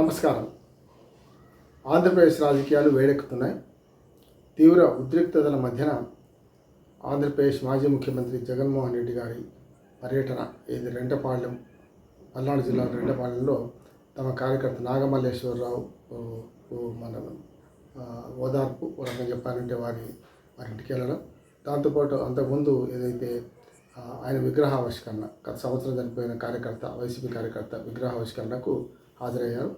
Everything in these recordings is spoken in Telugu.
నమస్కారం. ఆంధ్రప్రదేశ్ రాజకీయాలు వేడెక్కుతున్నాయి. తీవ్ర ఉద్రిక్తతల మధ్యన ఆంధ్రప్రదేశ్ మాజీ ముఖ్యమంత్రి జగన్మోహన్ రెడ్డి గారి పర్యటన ఇది రెండపాళ్యం? పల్నాడు జిల్లా రెండపాళ్యంలో తమ కార్యకర్త నాగమల్లేశ్వరరావు మన ఓదార్పు రకంగా చెప్పాలంటే వారి వారి ఇంటికి వెళ్ళడం దాంతోపాటు అంతకుముందు ఏదైతే ఆయన విగ్రహావిష్కరణ గత సంవత్సరం చనిపోయిన కార్యకర్త వైసీపీ కార్యకర్త విగ్రహావిష్కరణకు హాజరయ్యారు.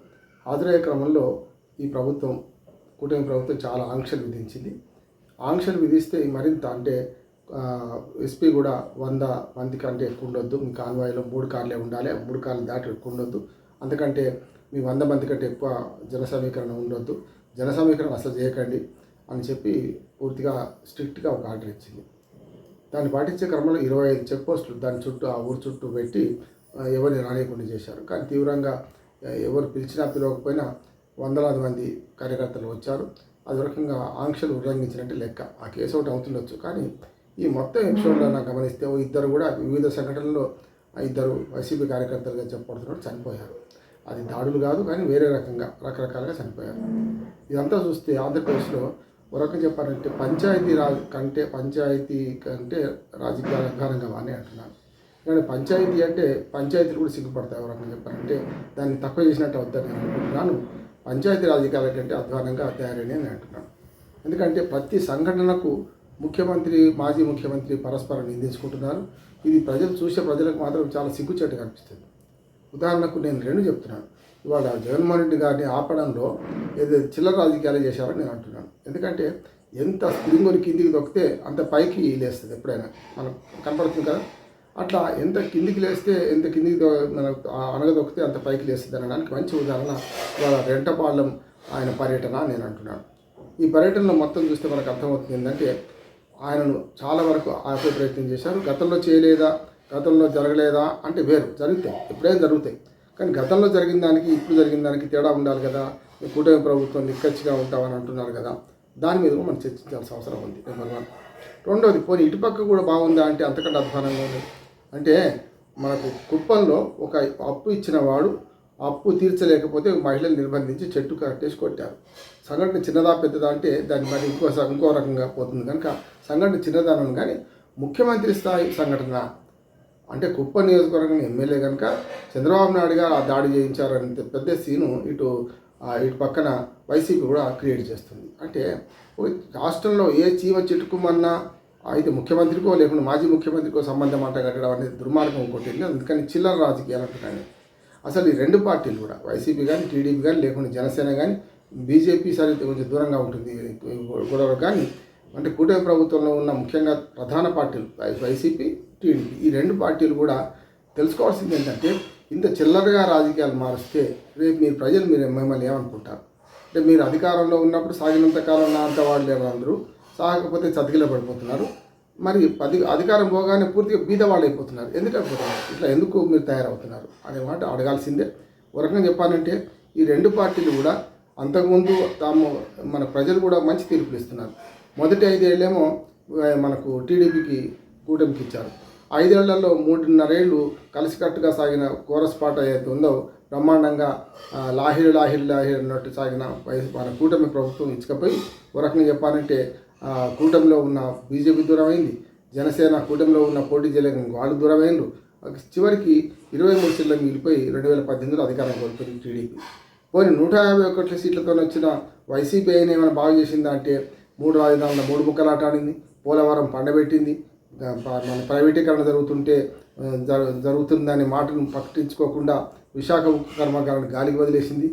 హాజరయ్యే క్రమంలో ఈ ప్రభుత్వం కూటమి ప్రభుత్వం చాలా ఆంక్షలు విధించింది. ఆంక్షలు విధిస్తే మరింత అంటే ఎస్పీ కూడా వంద మంది కంటే ఎక్కువ ఉండొద్దు. మీ కాన్వాయ్లో మూడు కార్లే ఉండాలి. మూడు కార్లు దాటి ఎక్కువ ఉండొద్దు. అందుకంటే మీ వంద మంది కంటే ఎక్కువ జన సమీకరణ ఉండొద్దు. జన సమీకరణ అసలు చేయకండి అని చెప్పి పూర్తిగా స్ట్రిక్ట్గా ఒక ఆర్డర్ ఇచ్చింది. దాన్ని పాటించే క్రమంలో ఇరవై ఐదు చెక్ పోస్టులు దాని చుట్టూ ఆ ఊరు చుట్టూ పెట్టి ఎవరిని రానియకుండా చేశారు. కానీ తీవ్రంగా ఎవరు పిలిచినా పిలవకపోయినా వందలాది మంది కార్యకర్తలు వచ్చారు. అది రకంగా ఆంక్షలు ఉల్లంఘించినట్టు లెక్క. ఆ కేసు ఒకటి అవుతుండొచ్చు. కానీ ఈ మొత్తం ఎపిసోడ్లో నాకు గమనిస్తే ఓ ఇద్దరు కూడా వివిధ సంఘటనల్లో ఆ ఇద్దరు వైసీపీ కార్యకర్తలుగా చెప్పబడుతున్నారు చనిపోయారు. అది దాడులు కాదు కానీ వేరే రకంగా రకరకాలుగా చనిపోయారు. ఇదంతా చూస్తే ఆంధ్రప్రదేశ్లో ఒక రకంగా చెప్పాలంటే పంచాయతీ రాజ్ కంటే పంచాయతీ కంటే రాజకీయాలు అధ్వానంగా అని అంటున్నాను కానీ పంచాయతీ అంటే పంచాయతీలు కూడా సిగ్గుపడతాయి ఒక చెప్పాలంటే దాన్ని తక్కువ చేసినట్టు అవుతాను నేను అనుకుంటున్నాను. పంచాయతీ రాజకీయాల కంటే అధ్వానంగా తయారని అని అంటున్నాను. ఎందుకంటే ప్రతి సంఘటనకు ముఖ్యమంత్రి మాజీ ముఖ్యమంత్రి పరస్పరం నిందించుకుంటున్నారు ఇది ప్రజలు చూసే ప్రజలకు మాత్రం చాలా సిగ్గుచేటు కనిపిస్తుంది ఉదాహరణకు నేను రెండు చెప్తున్నాను. ఇవాళ జగన్మోహన్ రెడ్డి గారిని ఆపడంలో ఏదైతే చిల్లర రాజకీయాలు చేశారని నేను అంటున్నాను. ఎందుకంటే ఎంత స్ప్రింగుని కిందికి దొక్కితే అంత పైకి లేస్తుంది ఎప్పుడైనా. మనకు కనపడుతుంది కదా? అట్లా ఎంత కిందికి లేస్తే ఎంత కిందికి దో- మనకు అనగదొక్కితే అంత పైకి లేస్తుంది అనడానికి మంచి ఉదాహరణ ఇవాళ రెంటపాలెం ఆయన పర్యటన నేను అంటున్నాను. ఈ పర్యటనలో మొత్తం చూస్తే మనకు అర్థమవుతుంది ఏంటంటే ఆయనను చాలా వరకు ఆపే ప్రయత్నం చేశారు. గతంలో చేయలేదా? గతంలో జరగలేదా? అంటే వేరు జరుగుతాయి. ఎప్పుడైనా జరుగుతాయి. కానీ గతంలో జరిగిన దానికి ఇప్పుడు జరిగిన దానికి తేడా ఉండాలి కదా. కూటమి ప్రభుత్వం నిక్కచ్చిగా ఉంటామని అంటున్నారు కదా. దాని మీద కూడా మనం చర్చించాల్సిన అవసరం ఉంది నెంబర్ వన్. రెండోది పోనీ ఇటుపక్క కూడా బాగుందా అంటే అంతకంటే అధ్వానంగా ఉంది. అంటే మనకు కుప్పంలో ఒక అప్పు ఇచ్చిన వాడు అప్పు తీర్చలేకపోతే మహిళలు నిర్బంధించి చెట్టు కట్టేసి కొట్టారు. సంఘటన చిన్నదా పెద్దదా అంటే దాన్ని మరి ఇంకో ఇంకో రకంగా పోతుంది. కనుక సంఘటన చిన్నదానం కానీ ముఖ్యమంత్రి స్థాయి సంఘటన అంటే కుప్ప నియోజకవర్గం ఎమ్మెల్యే కనుక చంద్రబాబు నాయుడు గారు ఆ దాడి చేయించారని పెద్ద సీను ఇటు ఇటు పక్కన వైసీపీ కూడా క్రియేట్ చేస్తుంది. అంటే రాష్ట్రంలో ఏ చీమ చిటుకుమన్నా అయితే ముఖ్యమంత్రికో లేకుండా మాజీ ముఖ్యమంత్రికో సంబంధం అంట కట్టడం అనేది దుర్మార్గం కొట్టింది అందుకని చిల్లర రాజకీయాలు అంటున్నాయి. అసలు ఈ రెండు పార్టీలు కూడా వైసీపీ కానీ టీడీపీ కానీ లేకుండా జనసేన కానీ బీజేపీ సరే కొంచెం దూరంగా ఉంటుంది. గొడవ కానీ అంటే కూటమి ప్రభుత్వంలో ఉన్న ముఖ్యంగా ప్రధాన పార్టీలు వైసీపీ టీడీపీ ఈ రెండు పార్టీలు కూడా తెలుసుకోవాల్సింది ఏంటంటే ఇంత చిల్లరగా రాజకీయాలు మారిస్తే రేపు మీరు ప్రజలు మీరు మిమ్మల్ని ఏమనుకుంటారు? అంటే మీరు అధికారంలో ఉన్నప్పుడు సాగినంత కాలం నా అంత వాళ్ళు లేరు అందరూ. సాగకపోతే చతికిల పడిపోతున్నారు. మరి పది అధికారం పోగానే పూర్తిగా బీదవాళ్ళు అయిపోతున్నారు ఎందుకు ఇట్లా ఎందుకు మీరు తయారవుతున్నారు? అనే మాట అడగాల్సిందే. ఒక రకంగా చెప్పాలంటే ఈ రెండు పార్టీలు కూడా అంతకుముందు తాము మన ప్రజలు కూడా మంచి తీర్పులు ఇస్తున్నారు. మొదటి ఐదేళ్ళేమో మనకు టీడీపీకి కూటమికి ఇచ్చారు ఐదేళ్ళలో మూడున్నరేళ్ళు కలిసికట్టుగా సాగిన కోరస్ పాట ఏదైతే ఉందో బ్రహ్మాండంగా లాహిరి లాహిరి లాహిరి అన్నట్టు సాగిన మన కూటమి ప్రభుత్వం ఇచ్చకపోయి ఒక రకంగా చెప్పాలంటే కూటమిలో ఉన్న బీజేపీ దూరమైంది. జనసేన కూటమిలో ఉన్న పోటీ చేయలేక వాళ్ళు దూరమైనరు చివరికి ఇరవై మూడు సీట్లు మిగిలిపోయి రెండు వేల పద్దెనిమిదిలో అధికారం కోల్పోయింది టీడీపీ. పోనీ నూట యాభై ఒకటి సీట్లతో వచ్చిన వైసీపీ అయినా ఏమైనా బాగు చేసిందా అంటే మూడు రాజధానుల మూడు ముక్కలు ఆడింది పోలవరం పండబెట్టింది. మన ప్రైవేటీకరణ జరుగుతుంటే జరుగుతుందనే మాటను పట్టించుకోకుండా విశాఖ ఉక్కు కర్మాగారాన్ని గాలికి వదిలేసింది.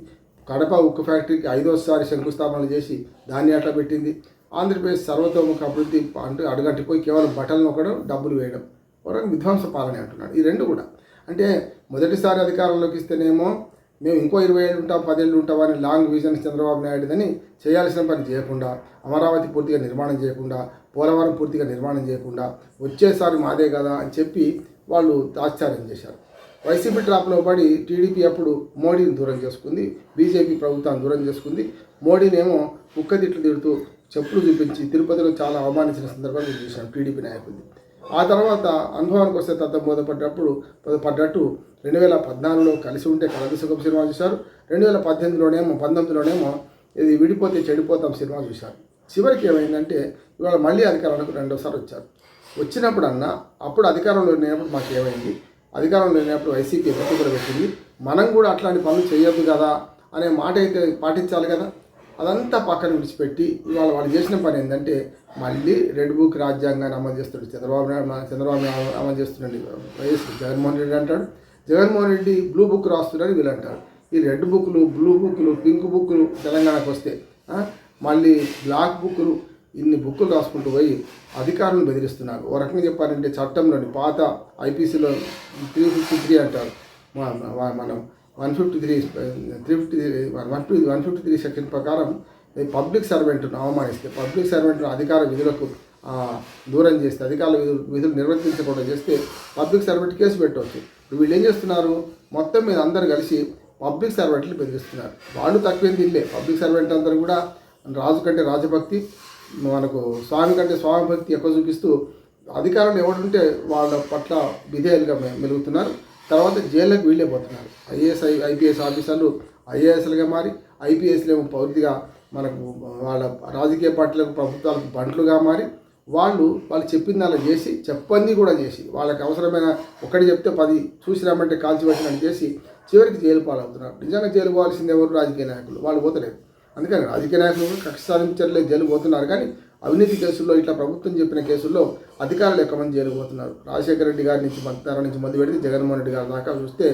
కడప ఉక్కు ఫ్యాక్టరీకి ఐదోసారి శంకుస్థాపనలు చేసి దాన్ని అట్లా పెట్టింది. ఆంధ్రప్రదేశ్ సర్వతోముఖ అభివృద్ధి అంటే అడుగట్టిపోయి కేవలం బట్టలు నొక్కడం డబ్బులు వేయడం. ఒక విధ్వంస పాలన అంటున్నాడు. ఈ రెండు కూడా. అంటే మొదటిసారి అధికారంలోకి ఇస్తేనేమో మేము ఇంకో ఇరవై ఏళ్ళు ఉంటాం పదేళ్ళు ఉంటాం అని లాంగ్ విజన్ చంద్రబాబు నాయుడుదని చేయాల్సిన పని చేయకుండా అమరావతి పూర్తిగా నిర్మాణం చేయకుండా పోలవరం పూర్తిగా నిర్మాణం చేయకుండా వచ్చేసారి మాదే కదా అని చెప్పి వాళ్ళు తాత్సార్యం చేశారు. వైసీపీ ట్రాప్లో పడి టీడీపీ అప్పుడు మోడీని దూరం చేసుకుంది బీజేపీ ప్రభుత్వాన్ని దూరం చేసుకుంది. మోడీనేమో కుక్కదిట్లు తిడుతూ చెప్పులు చూపించి తిరుపతిలో చాలా అవమానించిన సందర్భాలు చూశాను టీడీపీ నాయకుడిని ఆ తర్వాత అనుభవానికి వస్తే తత్వం బోధపడ్డప్పుడు పడ్డట్టు రెండు వేల పద్నాలుగులో కలిసి ఉంటే కలదు సుఖం సినిమా చూశారు. రెండు వేల పద్దెనిమిదిలోనేమో పంతొమ్మిదిలోనేమో ఇది విడిపోతే చెడిపోతాం సినిమా చూశారు. చివరికి ఏమైందంటే ఇవాళ మళ్ళీ అధికారంలోకి రెండోసారి వచ్చారు. వచ్చినప్పుడన్నా అప్పుడు అధికారంలో లేనప్పుడు మాకు ఏమైంది? అధికారంలో లేనప్పుడు వైసీపీ కూడా పెట్టింది. మనం కూడా అట్లాంటి పనులు చేయొద్దు కదా అనే మాట అయితే పాటించాలి కదా? అదంతా పక్కన విడిచిపెట్టి ఇవాళ వాళ్ళు చేసిన పని ఏంటంటే మళ్ళీ రెడ్ బుక్ రాజ్యాంగాన్ని అమలు చేస్తున్నాడు చంద్రబాబు నాయుడు మన చంద్రబాబు నాయుడు అమలు చేస్తున్నాడు. వైఎస్ జగన్మోహన్ రెడ్డి అంటాడు. జగన్మోహన్ రెడ్డి బ్లూ బుక్ రాస్తున్నాడు వీళ్ళు అంటారు. ఈ రెడ్ బుక్లు బ్లూ బుక్లు పింక్ బుక్లు తెలంగాణకు వస్తే మళ్ళీ బ్లాక్ బుక్లు ఇన్ని బుక్కులు రాసుకుంటూ పోయి అధికారులను బెదిరిస్తున్నారు. ఓ రకంగా చెప్పాలంటే చట్టంలోని పాత ఐపీసీలో త్రీ ఫిఫ్టీ త్రీ అంటారు. మనం one fifty three three fifty one fifty one fifty three section ప్రకారం పబ్లిక్ సర్వెంట్ను అవమానిస్తే పబ్లిక్ సర్వెంట్ను అధికార విధులకు దూరం చేస్తే అధికార విధులు విధులు నిర్వర్తించకుండా చేస్తే పబ్లిక్ సర్వెంట్ కేసు పెట్టవచ్చు. వీళ్ళు ఏం చేస్తున్నారు? మొత్తం మీద అందరు కలిసి పబ్లిక్ సర్వెంట్లు బెదిరిస్తున్నారు. వాళ్ళు తక్కువేంది ఇల్లే పబ్లిక్ సర్వెంట్ అందరూ కూడా రాజు కంటే రాజభక్తి మనకు స్వామి కంటే స్వామి భక్తి ఎక్కువ చూపిస్తూ అధికారులు ఎవరుంటే వాళ్ళ పట్ల విధేయులుగా మెలుగుతున్నారు. తర్వాత జైల్లోకి వీళ్ళే పోతున్నారు. ఐఏఎస్ ఐ ఐపీఎస్ ఆఫీసర్లు ఐఏఎస్లుగా మారి ఐపీఎస్లేమో పూర్తిగా మనకు వాళ్ళ రాజకీయ పార్టీలకు ప్రభుత్వాలకు బంట్లుగా మారి వాళ్ళు వాళ్ళు చెప్పింది అలా చేసి చెప్పంది కూడా చేసి వాళ్ళకి అవసరమైన ఒకటి చెప్తే పది చూసి రమ్మంటే కాల్చి పెట్టినట్టు చేసి చివరికి జైలు పాలవుతున్నారు. నిజంగా జైలు పోవాల్సింది ఎవరు? రాజకీయ నాయకులు. వాళ్ళు పోతలేదు అందుకని రాజకీయ నాయకులు కక్ష సాధించట్లేదు జైలు పోతున్నారు. కానీ అవినీతి కేసుల్లో ఇట్లా ప్రభుత్వం చెప్పిన కేసుల్లో అధికారులు ఎక్కువ మంది రాజశేఖర రెడ్డి గారి నుంచి మంత్రి నుంచి మొదలు పెడితే జగన్మోహన్ రెడ్డి గారి దాకా చూస్తే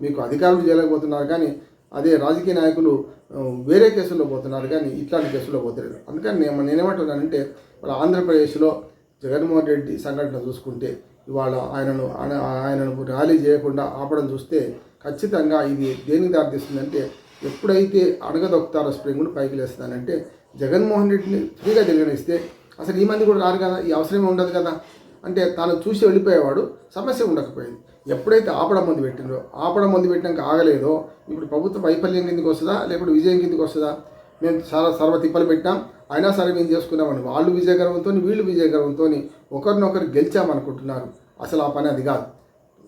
మీకు అధికారులు చేయలేకపోతున్నారు కానీ అదే రాజకీయ నాయకులు వేరే కేసుల్లో పోతున్నారు కానీ ఇట్లాంటి కేసుల్లో పోతలేరు అందుకని నేను నేనేమంటున్నానంటే వాళ్ళ ఆంధ్రప్రదేశ్లో జగన్మోహన్ రెడ్డి సంఘటన చూసుకుంటే ఇవాళ ఆయనను ఆయనను ర్యాలీ చేయకుండా ఆపడం చూస్తే ఖచ్చితంగా ఇది దేనికి దారితీస్తుందంటే ఎప్పుడైతే అడగదొక్కుతారో స్ప్రింగ్ను పైకి లేస్తానంటే జగన్మోహన్ రెడ్డిని ఫ్రీగా తెలియనిస్తే అసలు ఈ మంది కూడా రారు కదా ఈ అవసరమే ఉండదు కదా? అంటే తాను చూసి వెళ్ళిపోయేవాడు సమస్య ఉండకపోయింది. ఎప్పుడైతే ఆపడం మందు పెట్టిందో ఆపడం మందు పెట్టినాక ఆగలేదో ఇప్పుడు ప్రభుత్వ వైఫల్యం కిందకి వస్తుందా లేకపోతే విజయం కిందకి వస్తుందా? మేము చాలా సర్వ తిప్పలు పెట్టాం అయినా సరే మేము చేసుకున్నామని. వాళ్ళు విజయగర్వంతో వీళ్ళు విజయగర్వంతో ఒకరినొకరు గెలిచామనుకుంటున్నారు. అసలు ఆ పని అది కాదు.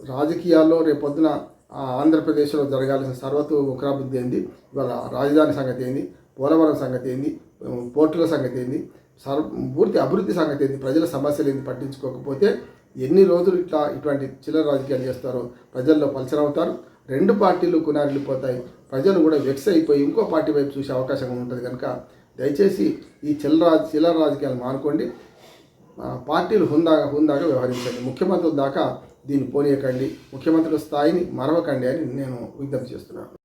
రాజకీయాల్లో రేపొద్దున ఆంధ్రప్రదేశ్లో జరగాల్సిన సర్వతోముఖాభివృద్ధి ఏంది? ఇవాళ రాజధాని సంగతి ఏంది? పోలవరం సంగతి ఏంది? పోర్టుల సంగతి ఏంది? సర్వ పూర్తి అభివృద్ధి సంగతి ఏంది? ప్రజల సమస్యలు ఏంది? పట్టించుకోకపోతే ఎన్ని రోజులు ఇట్లా ఇటువంటి చిల్లర రాజకీయాలు చేస్తారో ప్రజల్లో పలచరవుతారు రెండు పార్టీలు కునారిల్లిపోతాయి ప్రజలు కూడా వెక్స్ అయిపోయి ఇంకో పార్టీ వైపు చూసే అవకాశం ఉంటుంది కనుక దయచేసి ఈ చిల్లర చిల్లర రాజకీయాలు మానుకోండి. పార్టీలు హుందాగా హుందాగా వ్యవహరించండి. ముఖ్యమంత్రుల దాకా దీన్ని పోనీయకండి. ముఖ్యమంత్రుల స్థాయిని మరవకండి అని నేను విజ్ఞప్తి చేస్తున్నాను.